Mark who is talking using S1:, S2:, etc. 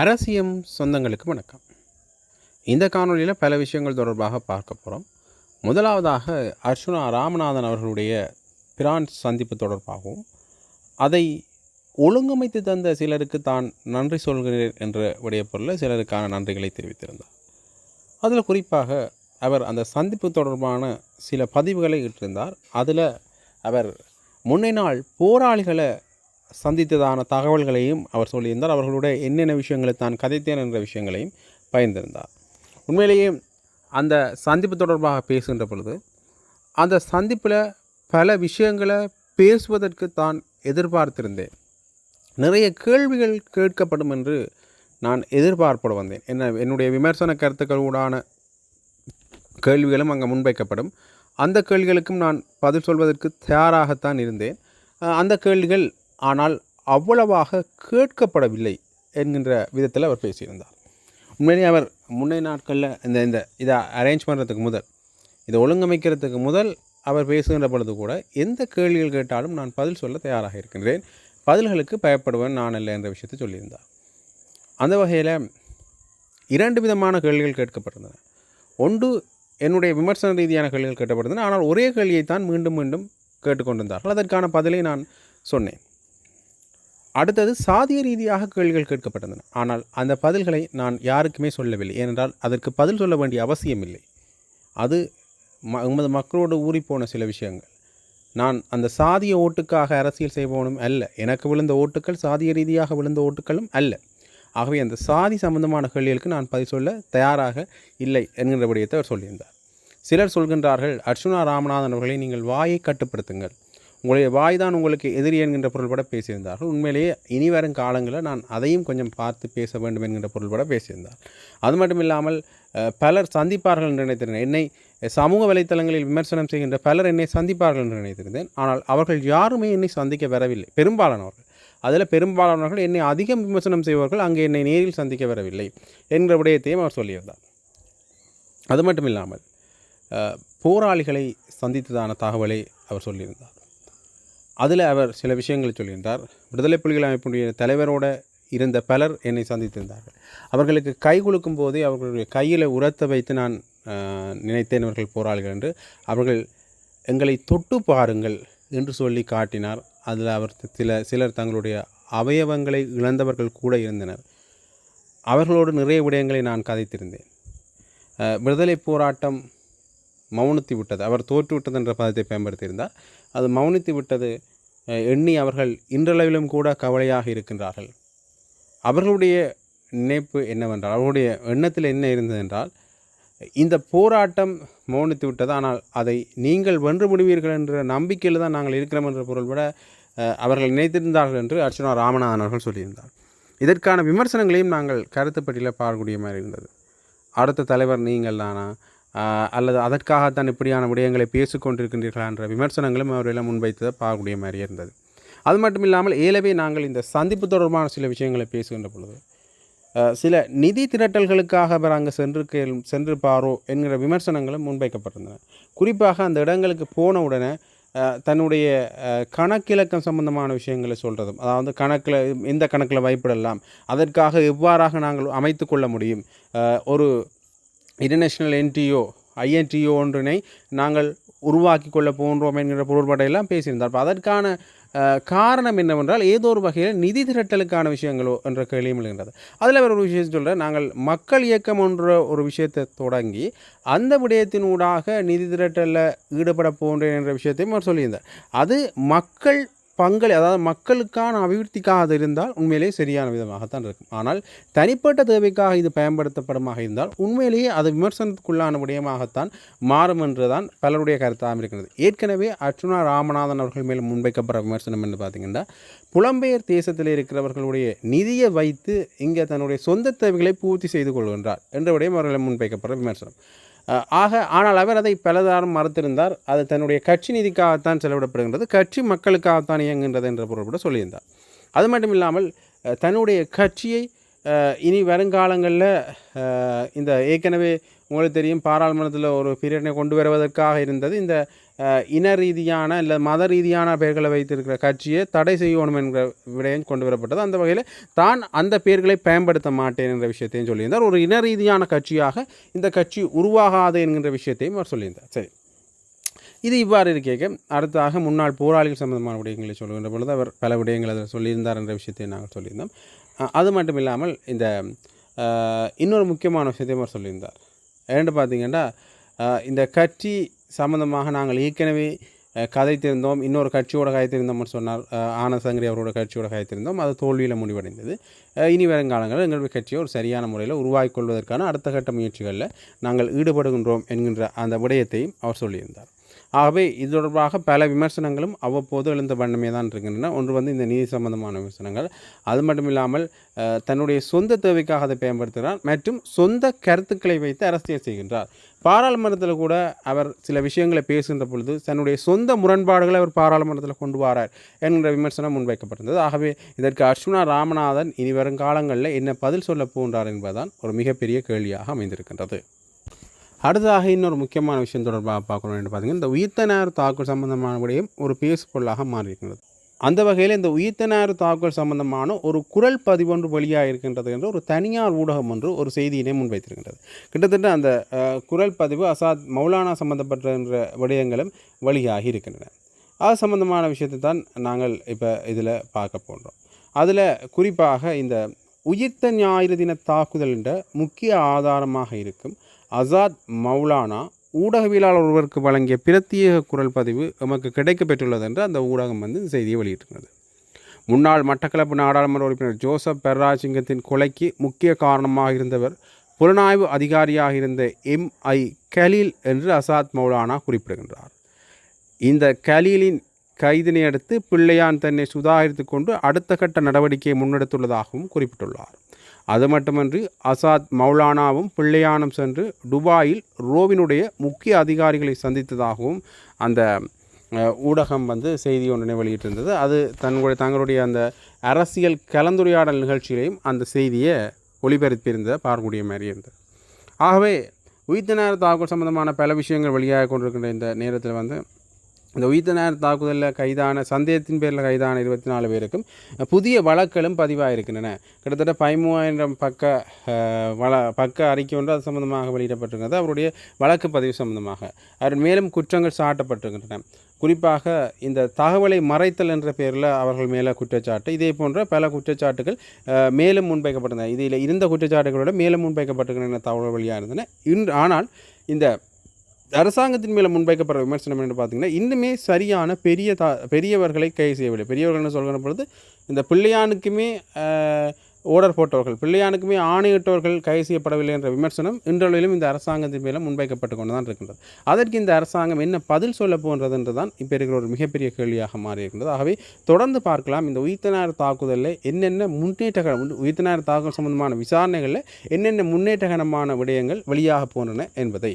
S1: அரசியம் சொந்தங்களுக்கு வணக்கம். இந்த காணொளியில் பல விஷயங்கள் தொடர்பாக பார்க்க போகிறோம் முதலாவதாக அர்ச்சுனா ராமநாதன் அவர்களுடைய பிரான்ஸ் சந்திப்பு தொடர்பாகவும் அதை ஒழுங்கமைத்து தந்த சிலருக்கு தான் நன்றி சொல்கிறேன் என்ற உடைய பொருளில் சிலருக்கான நன்றிகளை தெரிவித்திருந்தார். அதில் குறிப்பாக அவர் அந்த சந்திப்பு தொடர்பான சில பதிவுகளை இட்டிருந்தார். அதில் அவர் முன்னே நாள் போராளிகளை சந்தித்ததான தகவல்களையும் அவர் சொல்லியிருந்தார். அவர்களுடைய என்னென்ன விஷயங்களை தான் கதைத்தேன் என்ற விஷயங்களையும் பகிர்ந்திருந்தார். உண்மையிலேயே அந்த சந்திப்பு தொடர்பாக பேசுகின்ற பொழுது அந்த சந்திப்பில் பல விஷயங்களை பேசுவதற்கு தான் எதிர்பார்த்திருந்தேன். நிறைய கேள்விகள் கேட்கப்படும் என்று நான் எதிர்பார்ப்பட வந்தேன். என்ன என்னுடைய விமர்சன கருத்துக்களோடான கேள்விகளும் அங்கே முன்வைக்கப்படும். அந்த கேள்விகளுக்கும் நான் பதில் சொல்வதற்கு தயாராகத்தான் இருந்தேன். அந்த கேள்விகள் ஆனால் அவ்வளவாக கேட்கப்படவில்லை என்கின்ற விதத்தில் அவர் பேசியிருந்தார். உண்மையிலேயே அவர் முன்னைய நாட்களில் இந்த இந்த இதை அரேஞ்ச் பண்ணுறதுக்கு முதல் இதை ஒழுங்கமைக்கிறதுக்கு முதல் அவர் பேசுகின்ற பொழுது கூட எந்த கேள்விகள் கேட்டாலும் நான் பதில் சொல்ல தயாராக இருக்கின்றேன். பதில்களுக்கு பயப்படுவேன் நான் இல்லை என்ற விஷயத்தை சொல்லியிருந்தார். அந்த வகையில் இரண்டு விதமான கேள்விகள் கேட்கப்பட்டிருந்தன. ஒன்று என்னுடைய விமர்சன ரீதியான கேள்விகள் கேட்கப்பட்டிருந்தன. ஆனால் ஒரே கேள்வியை தான் மீண்டும் மீண்டும் கேட்டுக்கொண்டிருந்தார்கள். அதற்கான பதிலை நான் சொன்னேன். அடுத்தது சாதிய ரீதியாக கேள்விகள் கேட்கப்பட்டிருந்தன ஆனால் அந்த பதில்களை நான் யாருக்குமே சொல்லவில்லை. ஏனென்றால் அதற்கு பதில் சொல்ல வேண்டிய அவசியமில்லை அது ம எமது மக்களோடு ஊறிப்போன சில விஷயங்கள். நான் அந்த சாதிய ஓட்டுக்காக அரசியல் செய்பவனும் அல்ல. எனக்கு விழுந்த ஓட்டுக்கள் சாதிய ரீதியாக விழுந்த ஓட்டுக்களும் அல்ல. ஆகவே அந்த சாதி சம்பந்தமான கேள்விகளுக்கு நான் பதில் சொல்ல தயாராக இல்லை என்கின்ற விடயத்தை அவர் சொல்லியிருந்தார். சிலர் சொல்கின்றார்கள் அர்ச்சுனா ராமநாதன் அவர்களை நீங்கள் வாயை கட்டுப்படுத்துங்கள். உங்களுடைய வாய் தான் உங்களுக்கு எதிரி என்கின்ற பொருள்பட பேசியிருந்தார்கள். உண்மையிலேயே இனி வரும் காலங்களில் நான் அதையும் கொஞ்சம் பார்த்து பேச வேண்டும் என்கின்ற பொருள்பட பேசியிருந்தார். அது மட்டும் இல்லாமல் பலர் சந்திப்பார்கள் என்று நினைத்திருந்தேன். என்னை சமூக வலைத்தளங்களில் விமர்சனம் செய்கின்ற பலர் என்னை சந்திப்பார்கள் என்று நினைத்திருந்தேன். ஆனால் அவர்கள் யாருமே என்னை சந்திக்க வரவில்லை. பெரும்பாலானவர்கள். அதில் பெரும்பாலானவர்கள் என்னை அதிகம் விமர்சனம் செய்வார்கள் அங்கே என்னை நேரில் சந்திக்க வரவில்லை என்கிற விடயத்தையும் அவர் சொல்லியிருந்தார். அது மட்டும் இல்லாமல் போராளிகளை சந்தித்ததான தகவலை அவர் சொல்லியிருந்தார். அதில் அவர் சில விஷயங்களை சொல்லியிருந்தார். விடுதலை புலிகள் அமைப்புடைய தலைவரோட இருந்த பலர் என்னை சந்தித்திருந்தார்கள். அவர்களுக்கு கை கொடுக்கும் போதே அவர்களுடைய கையில் உரத்த வைத்து நான் நினைத்தேன் அவர்கள் போராளிகள் என்று. அவர்கள் எங்களை தொட்டு பாருங்கள் என்று சொல்லி காட்டினார். அதில் அவர் சில சிலர் தங்களுடைய அவயவங்களை இழந்தவர்கள் கூட இருந்தனர். அவர்களோடு நிறைய விடயங்களை நான் கதைத்திருந்தேன். விடுதலை போராட்டம் மௌனித்து விட்டது. அவர் தோற்று விட்டது என்ற பதத்தை பயன்படுத்தியிருந்தார். அது மௌனித்து விட்டது எண்ணி அவர்கள் இன்றளவிலும் கூட கவலையாக இருக்கின்றார்கள். அவர்களுடைய நினைப்பு என்னவென்றால் அவர்களுடைய எண்ணத்தில் என்ன இருந்தது என்றால் இந்த போராட்டம் மௌனித்து விட்டது. ஆனால் அதை நீங்கள் வென்று முடிவீர்கள் என்ற நம்பிக்கையில் தான் நாங்கள் இருக்கிறோம் என்ற பொருள் விட அவர்கள் நினைத்திருந்தார்கள் என்று அர்ச்சனா ராமநாதன் அவர்கள் சொல்லியிருந்தார். இதற்கான விமர்சனங்களையும் நாங்கள் கருத்துப்பட்டியில் பார்க்கக்கூடிய மாதிரி இருந்தது. அடுத்த தலைவர் நீங்கள் தானா? அல்லது அதற்காகத்தான் இப்படியான விடயங்களை பேசிக்கொண்டிருக்கின்றீர்களா என்ற விமர்சனங்களும் அவரெல்லாம் முன்வைத்ததை பார்க்கக்கூடிய மாதிரி இருந்தது. அது மட்டும் இல்லாமல் ஏலவே நாங்கள் இந்த சந்திப்பு தொடர்பான சில விஷயங்களை பேசுகின்ற பொழுது சில நிதி திரட்டல்களுக்காக அவர் அங்கே சென்று சென்றிருப்பாரோ என்கிற விமர்சனங்களும் முன்வைக்கப்பட்டிருந்தன. குறிப்பாக அந்த இடங்களுக்கு போன உடனே தன்னுடைய கணக்கிலக்கம் சம்பந்தமான விஷயங்களை சொல்கிறதும் அதாவது கணக்கில் எந்த கணக்கில் வைப்பிடலாம் அதற்காக எவ்வாறாக நாங்கள் அமைத்து கொள்ள முடியும் ஒரு இன்டர்நேஷ்னல் என்டிஓ ஐஎன்டிஓ ஒன்றினை நாங்கள் உருவாக்கி கொள்ள போன்றோம் என்கிற பொருள்பாட்டையெல்லாம் பேசியிருந்தார். அப்போ அதற்கான காரணம் என்னவென்றால் ஏதோ ஒரு வகையில் நிதி திரட்டலுக்கான விஷயங்களோ என்ற கேள்வியும் எழுகின்றது. அதில் அவர் ஒரு விஷயம் சொல்கிறேன் நாங்கள் மக்கள் இயக்கம் என்ற ஒரு விஷயத்தை தொடங்கி அந்த விடயத்தின் ஊடாக நிதி திரட்டலில் ஈடுபட போன்றேன் என்ற விஷயத்தையும் அவர் சொல்லியிருந்தார். அது மக்கள் பங்களி அதாவது மக்களுக்கான அபிவிருத்திக்காக அது இருந்தால் உண்மையிலேயே சரியான விதமாகத்தான் இருக்கும். ஆனால் தனிப்பட்ட தேவைக்காக இது பயன்படுத்தப்படுமாக இருந்தால் உண்மையிலேயே அது விமர்சனத்துக்குள்ளான விடயமாகத்தான் மாறும் என்றுதான் பலருடைய கருத்தாக இருக்கிறது. ஏற்கனவே அர்ச்சுனா ராமநாதன் அவர்கள் மேல் முன்வைக்கப்படுற விமர்சனம் என்று பார்த்தீங்கன்னா புலம்பெயர் தேசத்தில் இருக்கிறவர்களுடைய நிதியை வைத்து இங்கே தன்னுடைய சொந்த தேவைகளை பூர்த்தி செய்து கொள்கின்றார் என்ற விடயம் அவர்கள் முன்வைக்கப்படுற விமர்சனம். ஆக ஆனால் அவர் அதை பலதாரம் மறுத்திருந்தார். அது தன்னுடைய கட்சி நிதிக்காகத்தான் செலவிடப்படுகின்றது கட்சி மக்களுக்காகத்தான் இயங்குகின்றது என்ற பொருள்பட சொல்லியிருந்தார். அது மட்டும் இல்லாமல் தன்னுடைய கட்சியை இனி வருங்காலங்களில் இந்த ஏற்கனவே உங்களுக்கு தெரியும் பாராளுமன்றத்தில் ஒரு பீரியடனை கொண்டு வருவதற்காக இருந்தது. இந்த இன ரீதியான இல்லை மத ரீதியான பெயர்களை வைத்திருக்கிற கட்சியை தடை செய்யணும் என்கிற விடயம் கொண்டு வரப்பட்டது அந்த வகையில் தான் அந்த பெயர்களை பயன்படுத்த மாட்டேன் என்ற விஷயத்தையும் சொல்லியிருந்தார். ஒரு இன ரீதியான கட்சியாக இந்த கட்சி உருவாகாது என்கின்ற விஷயத்தையும் அவர் சொல்லியிருந்தார். சரி. இது இவ்வாறு இருக்கேக்க அடுத்ததாக முன்னாள் போராளிகள் சம்பந்தமான விடயங்களை சொல்லுகின்ற பொழுது அவர் பல விடயங்கள் அதில் சொல்லியிருந்தார் என்ற விஷயத்தை நாங்கள் சொல்லியிருந்தோம். அது மட்டும் இல்லாமல் இந்த இன்னொரு முக்கியமான விஷயத்தையும் அவர் சொல்லியிருந்தார். ஏன்னு பார்த்தீங்கன்னா இந்த கட்சி சம்பந்தமாக நாங்கள் ஏற்கனவே கதைத்திருந்தோம் இன்னொரு கட்சியோட கதைத்திருந்தோம்னு சொன்னார் அஹ், ஆனந்த் சங்கரி அவரோட கட்சியோட கதைத்திருந்தோம். அது தோல்வியில் முடிவடைந்தது. இனி வருங்காலங்களில் எங்களுடைய கட்சியை ஒரு சரியான முறையில் உருவாக்கி கொள்வதற்கான அடுத்த கட்ட முயற்சிகளில் நாங்கள் ஈடுபடுகின்றோம் என்கின்ற அந்த விடயத்தையும் அவர் சொல்லியிருந்தார். ஆகவே இது தொடர்பாக பல விமர்சனங்களும் அவ்வப்போது எழுந்த வண்ணமே தான் இருக்கின்றன. ஒன்று வந்து இந்த நீதி சம்பந்தமான விமர்சனங்கள். அது மட்டும் இல்லாமல் தன்னுடைய சொந்த தேவைக்காக அதை பயன்படுத்துகிறார். மற்றும் சொந்த கருத்துக்களை வைத்து அரசியல் செய்கின்றார். பாராளுமன்றத்தில் கூட அவர் சில விஷயங்களை பேசுகின்ற பொழுது தன்னுடைய சொந்த முரண்பாடுகளை அவர் பாராளுமன்றத்தில் கொண்டு வரார் என்கிற விமர்சனம் முன்வைக்கப்பட்டிருந்தது. ஆகவே இதற்கு அர்ச்சுனா ராமநாதன் இனி வரும் காலங்களில் என்ன பதில் சொல்ல போன்றார் என்பதுதான் ஒரு மிகப்பெரிய கேள்வியாக அமைந்திருக்கின்றது. அடுத்ததாக இன்னொரு முக்கியமான விஷயம் தொடர்பாக பார்க்கணும் என்று பார்த்தீங்கன்னா இந்த உயிர்த்தனார் தாக்குதல் சம்பந்தமான விடயம் ஒரு பேசு பொருளாக மாறியிருக்கிறது. அந்த வகையில் இந்த உயிர்த்தனார் தாக்குதல் சம்பந்தமான ஒரு குரல் பதிவொன்று வெளியாக இருக்கின்றது என்று ஒரு தனியார் ஊடகம் ஒன்று ஒரு செய்தியினை முன்வைத்திருக்கின்றது. கிட்டத்தட்ட அந்த குரல் பதிவு அசாத் மௌலானா சம்பந்தப்பட்ட என்ற விடயங்களும் வெளியாகி இருக்கின்றன. அது சம்பந்தமான விஷயத்தை தான் நாங்கள் இப்போ இதில் பார்க்க போன்றோம் அதில் குறிப்பாக இந்த உயிர்த்த ஞாயிறு தின தாக்குதல் என்ற முக்கிய ஆதாரமாக இருக்கும் அசாத் மௌலானா ஊடகவியலாளர் ஒருவருக்கு வழங்கிய பிரத்யேக குரல் பதிவு எமக்கு கிடைக்கப் பெற்றுள்ளது என்று அந்த ஊடகம் வந்து இந்த செய்தியை வெளியிட்டிருந்தது முன்னாள் மட்டக்களப்பு நாடாளுமன்ற உறுப்பினர் ஜோசப் பெர்ராசிங்கத்தின் கொலைக்கு முக்கிய காரணமாக இருந்தவர் புலனாய்வு அதிகாரியாக இருந்த எம். ஐ. கலீல் என்று அசாத் மௌலானா குறிப்பிடுகின்றார். இந்த கலீலின் கைதினை அடுத்து பிள்ளையான் தன்னை சுதாகரித்து கொண்டு அடுத்த கட்ட நடவடிக்கையை முன்னெடுத்துள்ளதாகவும் குறிப்பிட்டுள்ளார். அது மட்டுமன்றி அசாத் மௌலானாவும் பிள்ளையானும் சென்று துபாயில் ரோவினுடைய முக்கிய அதிகாரிகளை சந்தித்ததாகவும் அந்த ஊடகம் வந்து செய்தி ஒன்றினை வெளியிட்டிருந்தது. அது தங்களுடைய தங்களுடைய அந்த அரசியல் கலந்துரையாடல் நிகழ்ச்சியிலையும் அந்த செய்தியை ஒளிபரப்பியிருந்த பார்க்கக்கூடிய மாதிரி இருந்தது. ஆகவே உயிர்த்த நேர தாக்குதல் சம்பந்தமான பல விஷயங்கள் வெளியாக கொண்டிருக்கின்ற இந்த நேரத்தில் வந்து இந்த உயிர்த்த நேர தாக்குதலில் கைதான சந்தேகத்தின் பேரில் கைதான இருபத்தி நாலு பேருக்கும் புதிய வழக்களும் பதிவாயிருக்கின்றன. கிட்டத்தட்ட பதிமூவாயிரம் பக்க வள பக்க அறிக்கை ஒன்று அது சம்பந்தமாக வெளியிடப்பட்டிருக்கிறது. அவருடைய வழக்கு பதிவு சம்பந்தமாக. அவர் மேலும் குற்றங்கள் சாட்டப்பட்டிருக்கின்றன. குறிப்பாக இந்த தகவலை மறைத்தல் என்ற பெயரில் அவர்கள் மேலே குற்றச்சாட்டு இதே போன்ற பல குற்றச்சாட்டுகள் மேலும் முன்வைக்கப்பட்டிருந்தன. இதில் இருந்த குற்றச்சாட்டுகளோட மேலும் முன்வைக்கப்பட்டிருக்கின்றன தகவல் வழியாக இருந்தன இன்று ஆனால் இந்த அரசாங்கத்தின் மேலே முன்வைக்கப்படுற விமர்சனம் என்று பார்த்தீங்கன்னா இன்னுமே சரியான பெரிய தா பெரியவர்களை கைது செய்யவில்லை. பெரியவர்கள்னு சொல்கிற பொழுது இந்த பிள்ளையானுக்குமே ஓடர் போட்டவர்கள் பிள்ளையானுக்குமே ஆணையிட்டவர்கள் கைது செய்யப்படவில்லை என்ற விமர்சனம் இன்றளவிலும் இந்த அரசாங்கத்தின் மேலே முன்வைக்கப்பட்டு கொண்டு தான் இருக்கின்றது. அதற்கு இந்த அரசாங்கம் என்ன பதில் சொல்ல போன்றது என்று தான் இப்போ இருக்கிற ஒரு மிகப்பெரிய கேள்வியாக மாறியிருக்கின்றது. ஆகவே தொடர்ந்து பார்க்கலாம் இந்த உயிர்த்தனார் தாக்குதலில் என்னென்ன முன்னேற்ற உயிர்த்தனார் தாக்குதல் சம்பந்தமான விசாரணைகளில் என்னென்ன முன்னேற்றகரமான விடயங்கள் வெளியாக போன்றன என்பதை.